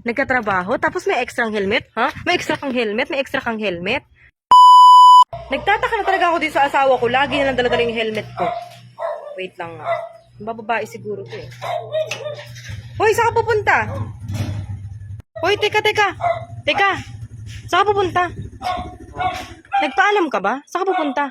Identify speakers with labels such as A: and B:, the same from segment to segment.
A: Nagkatrabaho, tapos may extra helmet, ha? May extra kang helmet, may extra kang helmet. Nagtataka na talaga ako dito sa asawa ko. Lagi na lang daladala yung helmet ko. Wait lang nga. Bababae siguro to eh. Hoy, saan ka pupunta? Hoy, teka, teka. Teka. Saan ka pupunta? Nagpaalam ka ba? Saan ka pupunta?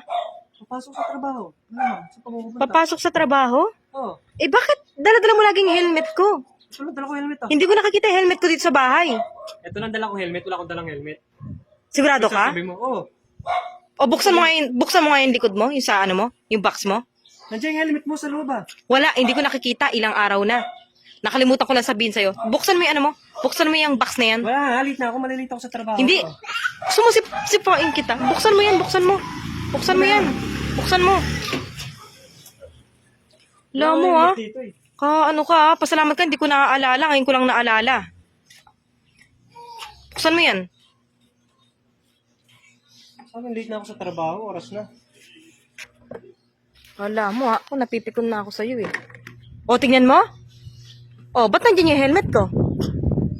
B: Papasok sa trabaho. Ano? Sa pagpupunta.
A: Papasok sa trabaho?
B: Oo.
A: Eh bakit daladala mo laging helmet ko?
B: Wala dala ko helmet ah.
A: Hindi ko nakakita yung helmet ko dito sa bahay.
B: Ito lang dala kong helmet. Wala akong dalang helmet.
A: Sigurado ka?
B: Sabi mo, oo.
A: O buksan mo nga yung, buksan mo nga yung likod mo, yung sa ano mo, yung box mo.
B: Nandiyan yung helmet mo sa loob ah.
A: Wala, hindi ko nakikita ilang araw na. Nakalimutan ko lang sabihin sa'yo. Buksan mo yung ano mo, buksan mo yung box na yan.
B: Wala, halit na ako. Malilito ako sa trabaho.
A: Hindi.
B: ko.
A: Gusto mo sip, sipain kita. Buksan mo yan, buksan mo. Buksan mo yan. Buksan mo. Wala mo ah.
B: Dito, eh.
A: Ka, ano ka, ah. pasalamat ka, hindi ko naaalala. Ngayon ko lang naalala. Buksan mo yan.
B: Sabi, late na ako sa trabaho. Oras na.
A: Wala mo ha, ako napipikon na ako sa'yo eh. O, tingnan mo. O, ba't nandiyan yung helmet ko?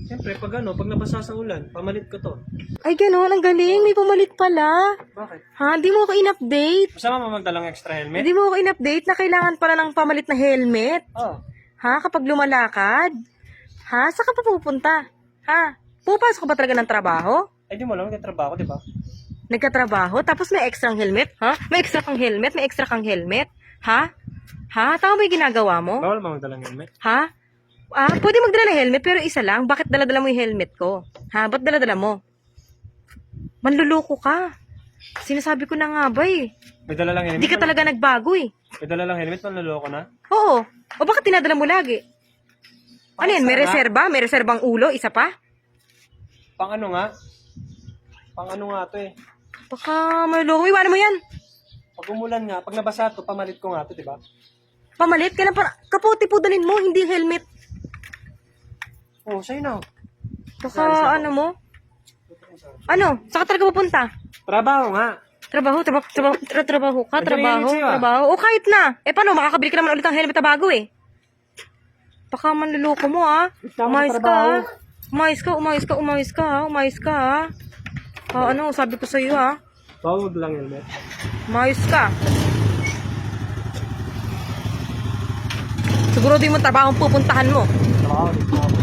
B: Siyempre, pag ano, pag nabasa sa ulan, pamalit ko to.
A: Ay, gano'n, ang galing. May pumalit pala.
B: Bakit?
A: Ha, di mo ako in-update.
B: Masama mo magdalang extra helmet?
A: Hindi mo ako in-update na kailangan pala ng pamalit na helmet.
B: Oo.
A: Ha, kapag lumalakad. Ha, saan ka pa pupunta? Ha, pupasok ka ba talaga ng trabaho?
B: Ay, di mo alam, nagtatrabaho, di ba?
A: Nagkatrabaho, tapos may extra helmet? Ha? May extra kang helmet? May extra kang helmet? Ha? Ha? Tama ba yung ginagawa mo?
B: Bawal ba magdalang helmet?
A: Ha? Ah, pwede magdala ng helmet pero isa lang. Bakit dala-dala mo yung helmet ko? Ha? Ba't dala-dala mo? Manluloko ka. Sinasabi ko na nga ba eh.
B: May dala lang helmet?
A: Hindi ka talaga nagbago eh.
B: May dala lang helmet, manloloko na?
A: Oo. O bakit tinadala mo lagi? Ano yan? May reserba? May reserbang ulo? Isa pa?
B: Pang ano nga? Pang ano nga to eh.
A: Baka manluloko. Iwanan mo yan.
B: Pag umulan nga, pag nabasa to, pamalit ko nga to, di ba?
A: Pamalit. Kailan pa? Kapote po dalin mo. Hindi helmet.
B: Oo, oh, sa'yo na.
A: Baka ano mo? Ano? Saan ka talaga pupunta?
B: Trabaho nga.
A: Trabaho, trabaho, trabaho, tra- trabaho ka, trabaho,
B: ah.
A: trabaho. O kahit na. Eh paano, makakabili ka naman ulit ng helmet na bago eh. Baka manluloko mo ah. Umayos ka
B: trabaho.
A: ah. Umayos ka, umayos ka, umayos ka ah. Umayos ka ah. Ah, ano, sabi ko sa'yo ah.
B: Bawal lang helmet.
A: Umayos ka. Siguro di mo trabaho pupuntahan mo.
B: Trabaho, ba?